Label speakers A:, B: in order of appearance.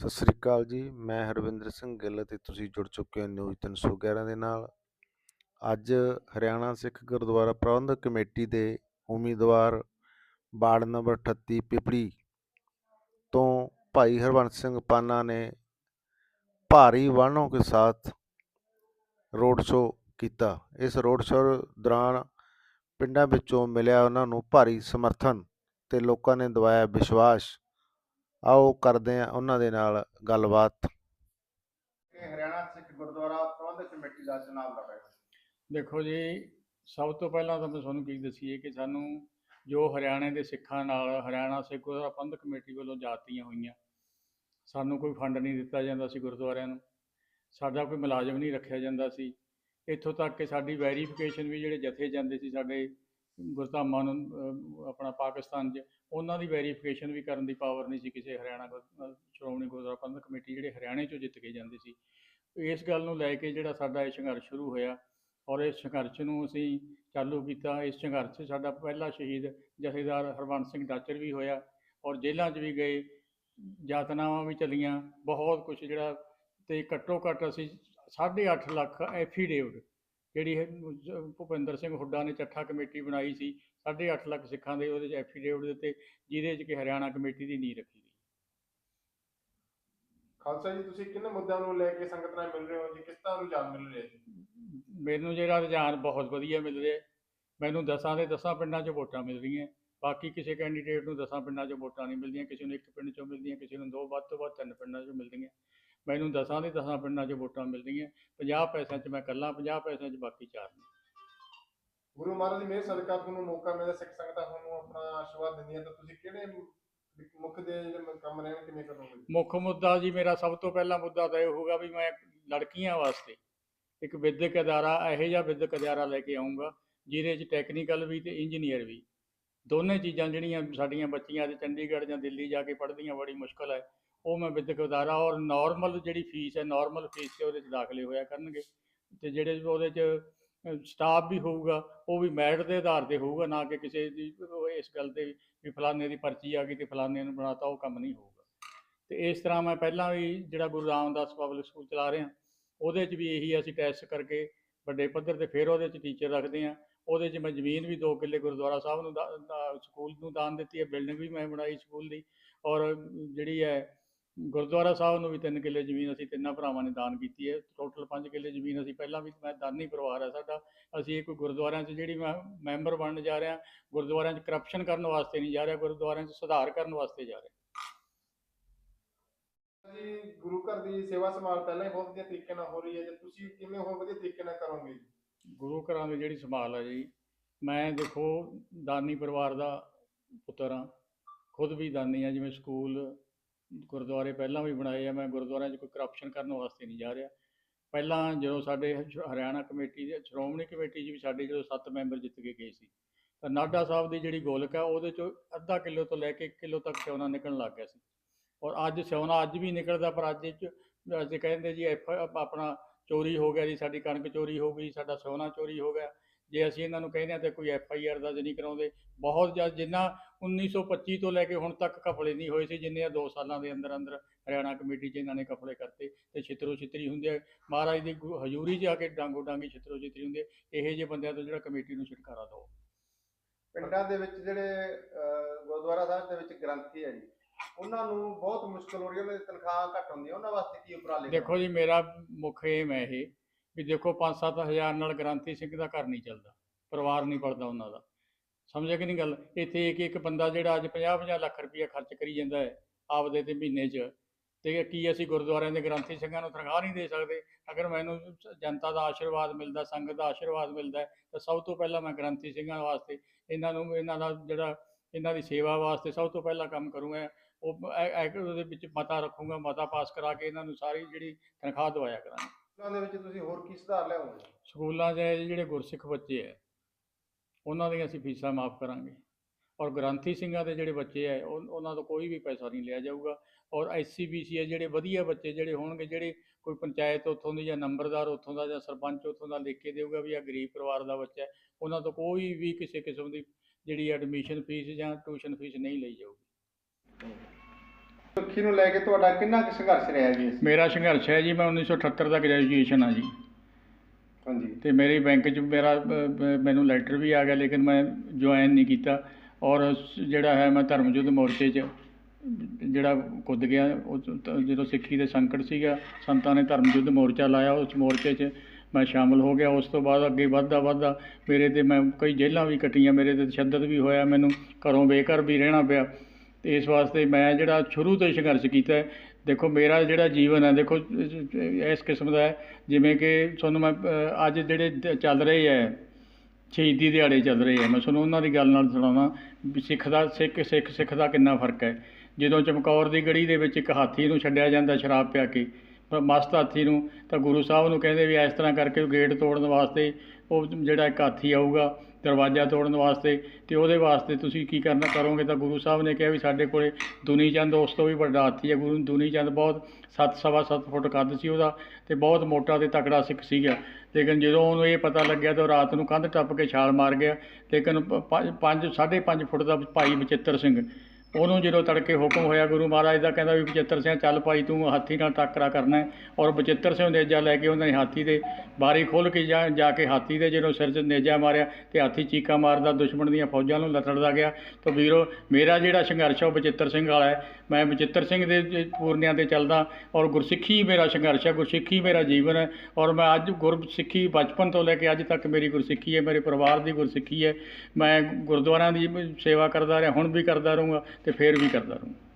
A: ਸਤਿ ਸ੍ਰੀ ਅਕਾਲ ਜੀ, ਮੈਂ ਹਰਵਿੰਦਰ ਸਿੰਘ ਗਿੱਲ ਅਤੇ ਤੁਸੀਂ ਜੁੜ ਚੁੱਕੇ ਹੋ ਨਿਊਜ਼ 311 ਦੇ ਨਾਲ। ਅੱਜ ਹਰਿਆਣਾ ਸਿੱਖ ਗੁਰਦੁਆਰਾ ਪ੍ਰਬੰਧਕ ਕਮੇਟੀ ਦੇ ਉਮੀਦਵਾਰ ਵਾਰਡ ਨੰਬਰ 38 ਪਿਪੜੀ ਤੋਂ ਭਾਈ ਹਰਬੰਸ ਸਿੰਘ ਪਾਨਾ ਨੇ ਭਾਰੀ ਵਾਹਨੋਂ ਕੇ ਸਾਥ ਰੋਡ ਸ਼ੋਅ ਕੀਤਾ। ਇਸ ਰੋਡ ਸ਼ੋਅ ਦੌਰਾਨ ਪਿੰਡਾਂ ਵਿੱਚੋਂ ਮਿਲਿਆ ਉਹਨਾਂ ਨੂੰ ਭਾਰੀ ਸਮਰਥਨ ਤੇ ਲੋਕਾਂ ਨੇ ਦਵਾਇਆ ਵਿਸ਼ਵਾਸ। ਆਓ ਕਰਦੇ ਹਾਂ ਉਹਨਾਂ ਦੇ ਨਾਲ ਗੱਲਬਾਤ।
B: ਹਰਿਆਣਾ ਸਿੱਖ ਗੁਰਦੁਆਰਾ ਪ੍ਰਬੰਧਕ ਕਮੇਟੀ ਦਾ ਚੁਣਾਵ ਲੜ
C: ਦੇਖੋ ਜੀ ਸਭ ਤੋਂ ਪਹਿਲਾਂ ਤਾਂ ਮੈਂ ਤੁਹਾਨੂੰ ਕੀ ਦਸੀਏ ਕਿ ਸਾਨੂੰ ਜੋ ਹਰਿਆਣੇ ਦੇ ਸਿੱਖਾਂ ਨਾਲ ਹਰਿਆਣਾ ਸਿੱਖ ਗੁਰਦੁਆਰਾ ਪ੍ਰਬੰਧਕ ਕਮੇਟੀ ਵੱਲੋਂ ਜਾਤੀਆਂ ਹੋਈਆਂ ਸਾਨੂੰ ਕੋਈ ਫੰਡ ਨਹੀਂ ਦਿੱਤਾ ਜਾਂਦਾ ਸੀ ਗੁਰਦੁਆਰਿਆਂ ਨੂੰ। ਸਾਡਾ ਕੋਈ ਮੁਲਾਜ਼ਮ ਨਹੀਂ ਰੱਖਿਆ ਜਾਂਦਾ ਸੀ। ਇੱਥੋਂ ਤੱਕ ਕਿ ਸਾਡੀ ਵੈਰੀਫਿਕੇਸ਼ਨ ਵੀ ਜਿਹੜੇ ਜਥੇ ਜਾਂਦੇ ਸੀ ਸਾਡੇ ਗੁਰਧਾਮਾਂ ਨੂੰ ਆਪਣਾ ਪਾਕਿਸਤਾਨ 'ਚ, ਉਹਨਾਂ ਦੀ ਵੈਰੀਫਿਕੇਸ਼ਨ ਵੀ ਕਰਨ ਦੀ ਪਾਵਰ ਨਹੀਂ ਸੀ ਕਿਸੇ ਹਰਿਆਣਾ ਗੁਰ- ਸ਼੍ਰੋਮਣੀ ਗੁਰਦੁਆਰਾ ਪ੍ਰਬੰਧਕ ਕਮੇਟੀ ਜਿਹੜੇ ਹਰਿਆਣੇ 'ਚੋਂ ਜਿੱਤ ਕੇ ਜਾਂਦੇ ਸੀ। ਇਸ ਗੱਲ ਨੂੰ ਲੈ ਕੇ ਜਿਹੜਾ ਸਾਡਾ ਇਹ ਸੰਘਰਸ਼ ਸ਼ੁਰੂ ਹੋਇਆ ਔਰ ਇਸ ਸੰਘਰਸ਼ ਨੂੰ ਅਸੀਂ ਚਾਲੂ ਕੀਤਾ। ਇਸ ਸੰਘਰਸ਼ 'ਚ ਸਾਡਾ ਪਹਿਲਾ ਸ਼ਹੀਦ ਜਥੇਦਾਰ ਹਰਬੰਸ ਸਿੰਘ ਡਾਚਰ ਵੀ ਹੋਇਆ ਔਰ ਜੇਲ੍ਹਾਂ 'ਚ ਵੀ ਗਏ। ਯਾਤਨਾਵਾਂ ਵੀ ਚੱਲੀਆਂ। ਬਹੁਤ ਕੁਝ ਜਿਹੜਾ ਤੇ ਘੱਟੋ ਘੱਟ ਅਸੀਂ 8.5 ਲੱਖ ਐਫੀਡੇਵਿਟ ਜਿਹੜੀ ਇਹ ਭੁਪਿੰਦਰ ਸਿੰਘ ਹੁੱਡਾ ਨੇ ਚੱਠਾ ਕਮੇਟੀ ਬਣਾਈ ਸੀ 8.5 ਲੱਖ ਸਿੱਖਾਂ ਦੇ ਉਹਦੇ 'ਚ ਐਫੀਡੇਵਿਟ ਦਿੱਤੇ ਜਿਹਦੇ 'ਚ ਕਿ ਹਰਿਆਣਾ ਕਮੇਟੀ ਦੀ ਨੀਂਹ ਰੱਖੀ ਗਈ।
B: ਖਾਲਸਾ ਜੀ ਤੁਸੀਂ ਕਿੰਨੇ ਮੁੱਦਿਆਂ ਨੂੰ ਲੈ ਕੇ ਸੰਗਤ ਨਾਲ ਮਿਲ ਰਹੇ ਹੋ? ਜੀ ਕਿਸ ਤਰ੍ਹਾਂ ਰੁਝਾਨ ਮਿਲ ਰਿਹਾ ਜੀ?
C: ਮੈਨੂੰ ਜਿਹੜਾ ਰੁਝਾਨ ਬਹੁਤ ਵਧੀਆ ਮਿਲ ਰਿਹਾ। ਮੈਨੂੰ ਦਸਾਂ ਦੇ ਦਸਾਂ ਪਿੰਡਾਂ 'ਚ ਵੋਟਾਂ ਮਿਲ ਰਹੀਆਂ। ਬਾਕੀ ਕਿਸੇ ਕੈਂਡੀਡੇਟ ਨੂੰ ਦਸਾਂ ਪਿੰਡਾਂ 'ਚ ਵੋਟਾਂ ਨਹੀਂ ਮਿਲਦੀਆਂ ਕਿਸੇ ਨੂੰ ਇੱਕ ਪਿੰਡ 'ਚੋਂ ਮਿਲਦੀਆਂ ਕਿਸੇ ਨੂੰ ਦੋ ਵੱਧ ਤੋਂ ਵੱਧ ਤਿੰਨ ਪਿੰਡਾਂ 'ਚੋਂ ਮਿਲਦੀਆਂ। ਮੈਨੂੰ ਦਸਾਂ ਦੇ ਦਸਾਂ ਪਿੰਡਾਂ 'ਚ ਵੋਟਾਂ ਮਿਲਦੀਆਂ 50 ਪੈਸਿਆਂ 'ਚ ਮੈਂ ਇਕੱਲਾ 50 ਪੈਸਿਆਂ 'ਚ ਬਾਕੀ ਚਾਰ ਨੇ।
B: ਗੁਰੂ ਮਹਾਰਾਜ ਦੀ ਮਿਹਰ ਸਦਕਾ ਤੁਹਾਨੂੰ ਮੌਕਾ ਮਿਲਦਾ ਸਿੱਖ ਸੰਗਤਾਂ ਤੁਹਾਨੂੰ ਆਪਣਾ ਆਸ਼ੀਰਵਾਦ ਦਿੰਦੀਆਂ ਤਾਂ ਤੁਸੀਂ ਕਿਹੜੇ ਮੁੱਖ ਦੇ ਜਿਹੜੇ ਕੰਮ ਰਹਿਣ ਕਿਵੇਂ ਕਰੋਗੇ
C: ਮੁੱਖ ਮੁੱਦਾ ਜੀ ਮੇਰਾ ਸਭ ਤੋਂ ਪਹਿਲਾ ਮੁੱਦਾ ਤਾਂ ਇਹ ਹੋਊਗਾ ਵੀ ਮੈਂ ਲੜਕੀਆਂ ਵਾਸਤੇ ਇੱਕ ਵਿਦਿਅਕ ਅਦਾਰਾ ਇਹੋ ਜਿਹਾ ਵਿਦਿਅਕ ਅਦਾਰਾ ਲੈ ਕੇ ਆਉਂਗਾ ਜਿਹਦੇ 'ਚ ਟੈਕਨੀਕਲ ਵੀ ਤੇ ਇੰਜੀਨੀਅਰ ਵੀ। ਦੋਨੇ ਚੀਜ਼ਾਂ ਜਿਹੜੀਆਂ ਸਾਡੀਆਂ ਬੱਚੀਆਂ ਅੱਜ ਚੰਡੀਗੜ੍ਹ ਜਾਂ ਦਿੱਲੀ ਜਾ ਕੇ ਪੜ੍ਹਦੀਆਂ ਬੜੀ ਮੁਸ਼ਕਲ ਹੈ। ਉਹ ਮੈਂ ਵਿਦਿਅਕ ਅਦਾਰਾ ਔਰ ਨਾਰਮਲ ਜਿਹੜੀ ਫੀਸ ਹੈ ਨਾਰਮਲ ਫੀਸ ਤੇ ਉਹਦੇ 'ਚ ਦਾਖਲੇ ਹੋਇਆ ਕਰਨਗੇ। ਤੇ ਜਿਹੜੇ ਉਹਦੇ 'ਚ ਸਟਾਫ ਵੀ ਹੋਊਗਾ, ਉਹ ਵੀ ਮੈਰਿਟ ਦੇ ਆਧਾਰ ਤੇ ਹੋਊਗਾ, ਨਾ ਕਿ ਕਿਸੇ ਦੀ ਇਸ ਗੱਲ ਤੇ ਵੀ ਫਲਾਣੇ ਦੀ ਪਰਚੀ ਆ ਗਈ ਤੇ ਫਲਾਣੇ ਨੂੰ ਬਣਾਤਾ, ਉਹ ਕੰਮ ਨਹੀਂ ਹੋਊਗਾ। ਤੇ ਇਸ ਤਰ੍ਹਾਂ ਮੈਂ ਪਹਿਲਾਂ ਵੀ ਜਿਹੜਾ ਗੁਰੂ ਰਾਮਦਾਸ ਪਬਲਿਕ ਸਕੂਲ ਚਲਾ ਰਿਹਾ, ਉਹਦੇ 'ਚ ਵੀ ਇਹੀ ਅਸੀਂ ਟੈਸਟ ਕਰਕੇ ਵੱਡੇ ਪੱਧਰ ਤੇ ਫਿਰ ਉਹਦੇ 'ਚ ਟੀਚਰ ਰੱਖਦੇ ਆ ਉਹਦੇ 'ਚ ਮੈਂ ਜ਼ਮੀਨ ਵੀ 2 ਕਿੱਲੇ ਗੁਰਦੁਆਰਾ ਸਾਹਿਬ ਨੂੰ ਸਕੂਲ ਨੂੰ ਦਾਨ ਦਿੱਤੀ ਹੈ ਬਿਲਡਿੰਗ ਵੀ ਮੈਂ ਬਣਾਈ ਸਕੂਲ ਦੀ। ਔਰ ਜਿਹੜੀ ਹੈ ਗੁਰਦੁਆਰਾ ਸਾਹਿਬ ਨੂੰ ਵੀ 3 ਕਿੱਲੇ ਜ਼ਮੀਨ ਅਸੀਂ ਤਿੰਨਾਂ ਭਰਾਵਾਂ ਨੇ ਦਾਨ ਕੀਤੀ ਹੈ। ਟੋਟਲ 5 ਕਿੱਲੇ ਜ਼ਮੀਨ ਅਸੀਂ ਪਹਿਲਾਂ ਵੀ ਮੈਂ ਦਾਨੀ ਪਰਿਵਾਰ ਹੈ ਸਾਡਾ। ਅਸੀਂ ਇਹ ਕੋਈ ਗੁਰਦੁਆਰਿਆਂ 'ਚ ਜਿਹੜੀ ਮੈਂ ਮੈਂਬਰ ਬਣਨ ਜਾ ਰਿਹਾ ਗੁਰਦੁਆਰਿਆਂ 'ਚ ਕਰਪਸ਼ਨ ਕਰਨ ਵਾਸਤੇ ਨਹੀਂ ਜਾ ਰਿਹਾ ਗੁਰਦੁਆਰਿਆਂ 'ਚ ਸੁਧਾਰ ਕਰਨ ਵਾਸਤੇ ਜਾ ਰਿਹਾ।
B: ਜੀ ਗੁਰੂ ਘਰ ਦੀ ਸੇਵਾ ਸੰਭਾਲ ਪਹਿਲਾਂ ਹੀ ਬਹੁਤ ਵਧੀਆ ਤਰੀਕੇ ਨਾਲ ਹੋ ਰਹੀ ਹੈ। ਜੇ ਤੁਸੀਂ ਕਿਵੇਂ ਹੋਰ ਵਧੀਆ ਤਰੀਕੇ ਨਾਲ ਕਰੋਗੇ?
C: ਗੁਰੂ ਘਰਾਂ ਦੀ ਜਿਹੜੀ ਸੰਭਾਲ ਹੈ ਜੀ ਮੈਂ ਦੇਖੋ ਦਾਨੀ ਪਰਿਵਾਰ ਦਾ ਪੁੱਤਰ ਹਾਂ। ਖੁਦ ਵੀ ਦਾਨੀ ਆ ਜਿਵੇਂ ਸਕੂਲ ਗੁਰਦੁਆਰੇ ਪਹਿਲਾਂ ਵੀ ਬਣਾਏ ਆ, ਮੈਂ ਗੁਰਦੁਆਰਿਆਂ 'ਚ ਕੋਈ ਕਰਪਸ਼ਨ ਕਰਨ ਵਾਸਤੇ ਨਹੀਂ ਜਾ ਰਿਹਾ। ਪਹਿਲਾਂ ਜਦੋਂ ਸਾਡੇ ਹਰਿਆਣਾ ਕਮੇਟੀ ਦੇ, ਸ਼੍ਰੋਮਣੀ ਕਮੇਟੀ 'ਚ ਵੀ ਸਾਡੇ ਜਦੋਂ ਸੱਤ ਮੈਂਬਰ ਜਿੱਤ ਕੇ ਗਏ ਸੀ, ਤਾਂ ਨਾਢਾ ਸਾਹਿਬ ਦੀ ਜਿਹੜੀ ਗੋਲਕ ਆ, ਉਹਦੇ 'ਚੋਂ ਅੱਧਾ ਕਿਲੋ ਤੋਂ ਲੈ ਕੇ 1 ਕਿਲੋ ਤੱਕ ਸੋਨਾ ਨਿਕਲਣ ਲੱਗ ਗਿਆ ਸੀ। ਔਰ ਅੱਜ ਸਿਉਣਾ ਅੱਜ ਵੀ ਨਿਕਲਦਾ, ਪਰ ਅੱਜ 'ਚ ਅਸੀਂ ਕਹਿੰਦੇ ਜੀ ਐਫ ਆਪਣਾ ਚੋਰੀ ਹੋ ਗਿਆ ਜੀ, ਸਾਡੀ ਕਣਕ ਚੋਰੀ ਹੋ ਗਈ, ਸਾਡਾ ਸੋਨਾ ਚੋਰੀ ਹੋ ਗਿਆ। ਜੇ ਅਸੀਂ ਇਹਨਾਂ ਨੂੰ ਕਹਿੰਦੇ ਹਾਂ ਤੇ ਕੋਈ ਐਫ ਆਈ ਆਰ ਦਰਜ ਨਹੀਂ ਕਰਾਉਂਦੇ ਬਹੁਤ ਜ਼ਿਆਦਾ ਜਿੰਨਾ 1925 ਤੋਂ ਲੈ ਕੇ ਹੁਣ ਤੱਕ ਕਫਲੇ ਨਹੀਂ ਹੋਏ ਸੀ ਜਿੰਨੇ ਆ 2 ਸਾਲਾਂ ਦੇ ਅੰਦਰ ਅੰਦਰ ਹਰਿਆਣਾ ਕਮੇਟੀ 'ਚ ਇਹਨਾਂ ਨੇ ਕਫਲੇ ਕਰਤੇ ਤੇ ਛਿੱਤਰੋ ਛਿੱਤਰੀ ਹੁੰਦੇ ਆ। ਮਹਾਰਾਜ ਦੀ ਹਜ਼ੂਰੀ 'ਚ ਆ ਕੇ ਡਾਂਗੋ ਡਾਂਗੀ ਛਿੱਤਰੋ ਛਿੱਤਰੀ ਹੁੰਦੇ ਆ। ਇਹੋ ਜਿਹੇ ਬੰਦਿਆਂ ਤੋਂ ਜਿਹੜਾ ਕਮੇਟੀ ਨੂੰ ਛੁਟਕਾਰਾ ਦਿਓ।
B: ਪਿੰਡਾਂ ਦੇ ਵਿੱਚ ਜਿਹੜੇ ਗੁਰਦੁਆਰਾ ਸਾਹਿਬ ਦੇ ਵਿੱਚ ਗ੍ਰੰਥੀ ਹੈ ਜੀ ਉਹਨਾਂ ਨੂੰ ਬਹੁਤ ਮੁਸ਼ਕਲ ਹੋ ਰਹੀ ਹੈ ਉਹਨਾਂ ਦੀ ਤਨਖਾਹ ਘੱਟ ਹੁੰਦੀ ਹੈ ਉਹਨਾਂ ਵਾਸਤੇ ਕੀ ਉਪਰਾਲੇ
C: ਦੇਖੋ ਜੀ ਮੇਰਾ ਮੁੱਖ ਏਮ ਹੈ ਇਹ ਵੀ ਦੇਖੋ 5-7 ਹਜ਼ਾਰ ਨਾਲ ਗ੍ਰਾਂਤੀ ਸਿੰਘ ਦਾ ਘਰ ਨਹੀਂ ਚੱਲਦਾ, ਪਰਿਵਾਰ ਨਹੀਂ ਪੜਦਾ ਉਹਨਾਂ ਦਾ। ਸਮਝਿਆ ਕਿ ਨਹੀਂ ਗੱਲ? ਇੱਥੇ ਇੱਕ ਇੱਕ ਬੰਦਾ ਜਿਹੜਾ ਅੱਜ 50-50 ਲੱਖ ਰੁਪਈਆ ਖਰਚ ਕਰੀ ਜਾਂਦਾ ਹੈ ਆਪਦੇ ਤੇ ਮਹੀਨੇ 'ਚ, ਤੇ ਕੀ ਅਸੀਂ ਗੁਰਦੁਆਰਿਆਂ ਦੇ ਗ੍ਰੰਥੀ ਸਿੰਘਾਂ ਨੂੰ ਤਨਖਾਹ ਨਹੀਂ ਦੇ ਸਕਦੇ? ਅਗਰ ਮੈਨੂੰ ਜਨਤਾ ਦਾ ਆਸ਼ੀਰਵਾਦ ਮਿਲਦਾ, ਸੰਗਤ ਦਾ ਆਸ਼ੀਰਵਾਦ ਮਿਲਦਾ ਤਾਂ ਸਭ ਤੋਂ ਪਹਿਲਾਂ ਮੈਂ ਗ੍ਰੰਥੀ ਸਿੰਘਾਂ ਵਾਸਤੇ, ਇਹਨਾਂ ਨੂੰ, ਇਹਨਾਂ ਦਾ ਜਿਹੜਾ, ਇਹਨਾਂ ਦੀ ਸੇਵਾ ਵਾਸਤੇ ਸਭ ਤੋਂ ਪਹਿਲਾਂ ਕੰਮ ਕਰੂੰਗਾ। ਉਹ ਉਹਦੇ ਵਿੱਚ ਮਤਾ ਰੱਖੂੰਗਾ, ਮਤਾ ਪਾਸ ਕਰਾ ਕੇ ਇਹਨਾਂ ਨੂੰ ਸਾਰੀ ਜਿਹੜੀ ਤਨਖਾਹ ਦਵਾਇਆ ਕਰਾਂਗਾ।
B: ਉਹਨਾਂ ਦੇ ਵਿੱਚ ਤੁਸੀਂ ਹੋਰ ਕੀ ਸੁਧਾਰ ਲਿਆਓਗੇ?
C: ਸਕੂਲਾਂ 'ਚ ਜਿਹੜੇ ਗੁਰਸਿੱਖ ਬੱਚੇ ਹੈ ਉਹਨਾਂ ਦੀਆਂ ਅਸੀਂ ਫੀਸਾਂ ਮਾਫ ਕਰਾਂਗੇ। ਔਰ ਗ੍ਰੰਥੀ ਸਿੰਘਾਂ ਦੇ ਜਿਹੜੇ ਬੱਚੇ ਉਹ ਉਹਨਾਂ ਤੋਂ ਕੋਈ ਵੀ ਪੈਸਾ ਨਹੀਂ ਲਿਆ ਜਾਊਗਾ। ਔਰ ਐਸਸੀ ਬੀਸੀ ਹੈ ਜਿਹੜੇ ਵਧੀਆ ਬੱਚੇ ਜਿਹੜੇ ਹੋਣਗੇ ਜਿਹੜੇ ਕੋਈ ਪੰਚਾਇਤ ਉੱਥੋਂ ਦੀ ਜਾਂ ਨੰਬਰਦਾਰ ਉੱਥੋਂ ਦਾ ਜਾਂ ਸਰਪੰਚ ਉੱਥੋਂ ਦਾ ਲਿਖ ਕੇ ਦੇਊਗਾ ਵੀ ਆ ਗਰੀਬ ਪਰਿਵਾਰ ਦਾ ਬੱਚਾ ਹੈ ਉਹਨਾਂ ਤੋਂ ਕੋਈ ਵੀ ਕਿਸੇ ਕਿਸਮ ਦੀ ਜਿਹੜੀ ਐਡਮਿਸ਼ਨ ਫੀਸ ਜਾਂ ਟਿਊਸ਼ਨ ਫੀਸ ਨਹੀਂ ਲਈ ਜਾਊਗੀ।
B: ਸੁਰੱਖੀ ਨੂੰ ਲੈ ਕੇ ਤੁਹਾਡਾ ਕਿੰਨਾ ਕੁ ਸੰਘਰਸ਼ ਰਿਹਾ ਜੀ
C: ਮੇਰਾ ਸੰਘਰਸ਼ ਹੈ ਜੀ ਮੈਂ 1978 ਦਾ ਗ੍ਰੈਜੂਏਸ਼ਨ ਆ ਜੀ।
B: ਹਾਂਜੀ।
C: ਤੇ ਮੇਰੀ ਬੈਂਕ 'ਚ ਮੇਰਾ ਅ, ਅ, ਮੈਨੂੰ ਲੈਟਰ ਵੀ ਆ ਗਿਆ ਲੇਕਿਨ ਮੈਂ ਜੁਆਇਨ ਨਹੀਂ ਕੀਤਾ। ਔਰ ਜਿਹੜਾ ਹੈ ਮੈਂ ਧਰਮ ਯੁੱਧ ਮੋਰਚੇ 'ਚ ਜਿਹੜਾ ਕੁੱਦ ਗਿਆ ਉਹ 'ਚ ਤਾਂ ਜਦੋਂ ਸਿੱਖੀ ਦੇ ਸੰਕਟ ਸੀਗਾ ਸੰਤਾਂ ਨੇ ਧਰਮ ਯੁੱਧ ਮੋਰਚਾ ਲਾਇਆ ਉਸ ਮੋਰਚੇ 'ਚ ਮੈਂ ਸ਼ਾਮਲ ਹੋ ਗਿਆ। ਉਸ ਤੋਂ ਬਾਅਦ ਅੱਗੇ ਵੱਧਦਾ ਵੱਧਦਾ ਮੇਰੇ ਤੇ ਮੈਂ ਕਈ ਜੇਲ੍ਹਾਂ ਵੀ ਕੱਟੀਆਂ ਮੇਰੇ ਤੇ ਤਸ਼ੱਦਦ ਵੀ ਹੋਇਆ ਮੈਨੂੰ ਘਰੋਂ ਬੇਘਰ ਵੀ ਰਹਿਣਾ ਪਿਆ। ਅਤੇ ਇਸ ਵਾਸਤੇ ਮੈਂ ਜਿਹੜਾ ਸ਼ੁਰੂ ਤੋਂ ਹੀ ਸੰਘਰਸ਼ ਕੀਤਾ ਦੇਖੋ, ਮੇਰਾ ਜਿਹੜਾ ਜੀਵਨ ਹੈ, ਦੇਖੋ, ਇਸ ਕਿਸਮ ਦਾ ਜਿਵੇਂ ਕਿ ਤੁਹਾਨੂੰ ਮੈਂ ਅੱਜ ਜਿਹੜੇ ਚੱਲ ਰਹੇ ਹੈ, ਸ਼ਹੀਦੀ ਦਿਹਾੜੇ ਚੱਲ ਰਹੇ ਹੈ, ਮੈਂ ਤੁਹਾਨੂੰ ਉਹਨਾਂ ਦੀ ਗੱਲ ਨਾਲ ਸੁਣਾਉਣਾ ਵੀ ਸਿੱਖ ਦਾ, ਸਿੱਖ ਸਿੱਖ ਸਿੱਖ ਦਾ ਕਿੰਨਾ ਫ਼ਰਕ ਹੈ। ਜਦੋਂ ਚਮਕੌਰ ਦੀ ਗੜੀ ਦੇ ਵਿੱਚ ਇੱਕ ਹਾਥੀ ਨੂੰ ਛੱਡਿਆ ਜਾਂਦਾ ਸ਼ਰਾਬ ਪਿਆ ਕੇ ਮਸਤ ਹਾਥੀ ਨੂੰ, ਤਾਂ ਗੁਰੂ ਸਾਹਿਬ ਨੂੰ ਕਹਿੰਦੇ ਵੀ ਇਸ ਤਰ੍ਹਾਂ ਕਰਕੇ ਗੇਟ ਤੋੜਨ ਵਾਸਤੇ ਉਹ ਜਿਹੜਾ ਇੱਕ ਹਾਥੀ ਆਊਗਾ ਦਰਵਾਜ਼ਾ ਤੋੜਨ ਵਾਸਤੇ ਤੇ ਉਹਦੇ ਵਾਸਤੇ ਤੁਸੀਂ ਕੀ ਕਰਨਾ, ਕਰੋਗੇ ਤਾਂ ਗੁਰੂ ਸਾਹਿਬ ਨੇ ਕਿਹਾ ਵੀ ਸਾਡੇ ਕੋਲੇ ਦੁਨੀ ਚੰਦ ਉਸ ਤੋਂ ਵੀ ਵੱਡਾ ਹਾਥੀ ਹੈ। ਗੁਰੂ ਦੁਨੀ ਚੰਦ ਬਹੁਤ ਸੱਤ, ਸਵਾ ਸੱਤ ਫੁੱਟ ਕੱਦ ਸੀ ਉਹਦਾ ਤੇ ਬਹੁਤ ਮੋਟਾ ਤੇ ਤਕੜਾ ਸਿੱਖ ਸੀਗਾ। ਲੇਕਿਨ ਜਦੋਂ ਉਹਨੂੰ ਇਹ ਪਤਾ ਲੱਗਿਆ ਤਾਂ ਉਹ ਰਾਤ ਨੂੰ ਕੰਧ ਟੱਪ ਕੇ ਛਾਲ ਮਾਰ ਗਿਆ। ਲੇਕਿਨ ਪ- ਪੰਜ, ਪੰਜ- ਸਾਢੇ ਪੰਜ ਫੁੱਟ ਦਾ ਭਾਈ ਬਚਿੱਤਰ ਸਿੰਘ ਉਹਨੂੰ ਜਦੋਂ ਤੜਕੇ ਹੁਕਮ ਹੋਇਆ, ਗੁਰੂ ਮਹਾਰਾਜ ਦਾ ਕਹਿੰਦਾ ਵੀ ਬਚਿੱਤਰ ਸਿੰਘ ਚੱਲ ਭਾਈ, ਤੂੰ ਹਾਥੀ ਨਾਲ ਟੱਕਰਾ ਕਰਨਾ ਔਰ ਬਚਿੱਤਰ ਸਿੰਘ ਨੇਜਾ ਲੈ ਕੇ ਉਹਨਾਂ ਨੇ ਹਾਥੀ ਦੇ ਬਾਰੀ ਖੋਲ ਕੇ ਜਾ ਜਾ ਕੇ ਹਾਥੀ ਦੇ ਜਦੋਂ ਸਿਰ 'ਚ ਨੇਜਾ ਮਾਰਿਆ ਤੇ ਹਾਥੀ ਚੀਕਾ ਮਾਰਦਾ, ਦੁਸ਼ਮਣ ਦੀਆਂ ਫੌਜਾਂ ਨੂੰ ਲਤੜਦਾ ਗਿਆ। ਤਾਂ ਵੀਰੋ, ਮੇਰਾ ਜਿਹੜਾ ਸੰਘਰਸ਼ ਹੈ ਉਹ ਬਚਿੱਤਰ ਸਿੰਘ ਵਾਲਾ ਹੈ। ਮੈਂ ਬਚਿੱਤਰ ਸਿੰਘ ਦੇ ਪੂਰਨਿਆਂ ਤੇ ਚੱਲਦਾ ਔਰ ਗੁਰਸਿੱਖੀ ਮੇਰਾ ਸੰਘਰਸ਼ ਹੈ, ਗੁਰਸਿੱਖੀ ਮੇਰਾ ਜੀਵਨ ਹੈ ਔਰ ਮੈਂ ਅੱਜ ਗੁਰਸਿੱਖੀ ਬਚਪਨ ਤੋਂ ਲੈ ਕੇ ਅੱਜ ਤੱਕ ਮੇਰੀ ਗੁਰਸਿੱਖੀ ਹੈ, ਮੇਰੇ ਪਰਿਵਾਰ ਦੀ ਗੁਰਸਿੱਖੀ ਹੈ। ਮੈਂ ਗੁਰਦੁਆਰਿਆਂ ਦੀ ਸੇਵਾ ਕਰਦਾ ਰਿਹਾ, ਹੁਣ ਵੀ ਕਰਦਾ ਰਹੂੰਗਾ। ਤੇ ਫੇਰ ਵੀ ਕਰਦਾ ਰਹੂੰਗਾ।